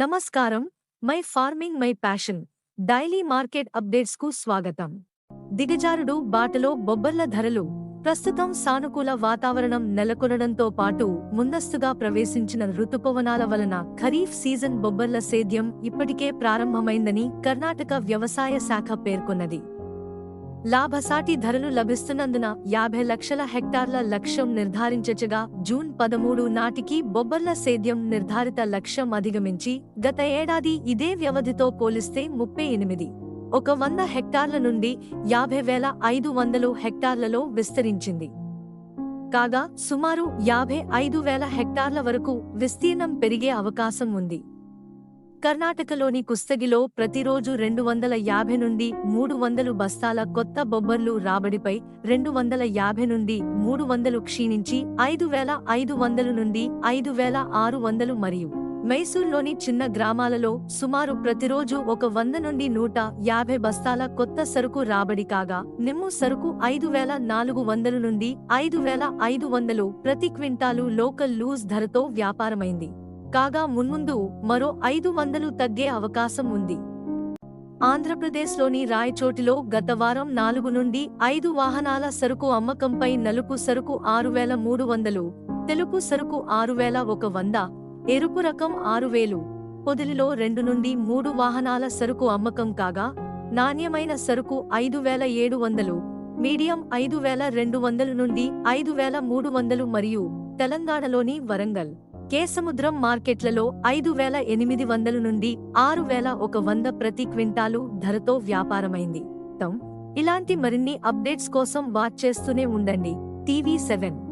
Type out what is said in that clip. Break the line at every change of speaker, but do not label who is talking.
నమస్కారం. My farming my passion. Daily market అప్డేట్స్కు స్వాగతం. దిగజారుడు బాటలో బొబ్బర్ల ధరలు. ప్రస్తుతం సానుకూల వాతావరణం నెలకొనడంతో పాటు ముందస్తుగా ప్రవేశించిన రుతుపవనాల వలన ఖరీఫ్ సీజన్ బొబ్బర్ల సేద్యం ఇప్పటికే ప్రారంభమైందని కర్ణాటక వ్యవసాయ శాఖ పేర్కొన్నది. లాభసాటి ధరలు లభిస్తున్నందున యాభై లక్షల హెక్టార్ల లక్ష్యం నిర్ధారించగా జూన్ పదమూడు నాటికి బొబ్బర్ల సేద్యం నిర్ధారిత లక్ష్యం అధిగమించి గత ఏడాది ఇదే వ్యవధితో పోలిస్తే ముప్పై ఎనిమిది. ఒక వంద హెక్టార్ల నుండి యాభై వేల ఐదు వందలు హెక్టార్లలో విస్తరించింది. కాగా సుమారు యాభై ఐదు వేల హెక్టార్ల వరకు విస్తీర్ణం పెరిగే అవకాశం ఉంది. కర్ణాటకలోని కుస్తగిలో ప్రతిరోజు రెండు వందల యాభై నుండి మూడు వందలు బస్తాల కొత్త బొబ్బర్లు రాబడిపై రెండు వందల యాభై నుండి మూడు వందలు క్షీణించి ఐదు వేల ఐదు వందలు నుండి ఐదు వేల ఆరు వందలు మరియు మైసూర్లోని చిన్న గ్రామాలలో సుమారు ప్రతిరోజు ఒక వంద నుండి నూట యాభై బస్తాల కొత్త సరుకు రాబడి కాగా నిమ్ము సరుకు ఐదు వేల నాలుగు వందలు నుండి ఐదు వేల ఐదు వందలు ప్రతి క్వింటాలు లోకల్ లూజ్ ధరతో వ్యాపారమైంది. కాగా మున్ముందు మరో ఐదు వందలు తగ్గే అవకాశం ఉంది. ఆంధ్రప్రదేశ్లోని రాయచోటిలో గత వారం నాలుగు నుండి ఐదు వాహనాల సరుకు అమ్మకంపై నలుపు సరుకు ఆరు వేల మూడు వందలు తెలుపు సరుకు ఆరు వేల ఒక వంద ఎరుపు రకం ఆరు వేలు. పొదిలిలో రెండు నుండి మూడు వాహనాల సరుకు అమ్మకం కాగా నాణ్యమైన సరుకు ఐదు వేల ఏడు వందలు మీడియం ఐదు వేల రెండు వందలు నుండి ఐదు వేల మూడు వందలు మరియు తెలంగాణలోని వరంగల్. కేసముద్రం మార్కెట్లలో ఐదు వేల ఎనిమిది వందల నుండి ఆరు వేల ఒక వంద ప్రతి క్వింటాలు ధరతో వ్యాపారమైంది. తం. ఇలాంటి మరిన్ని అప్డేట్స్ కోసం వాచ్ చేస్తూనే ఉండండి. TV seven.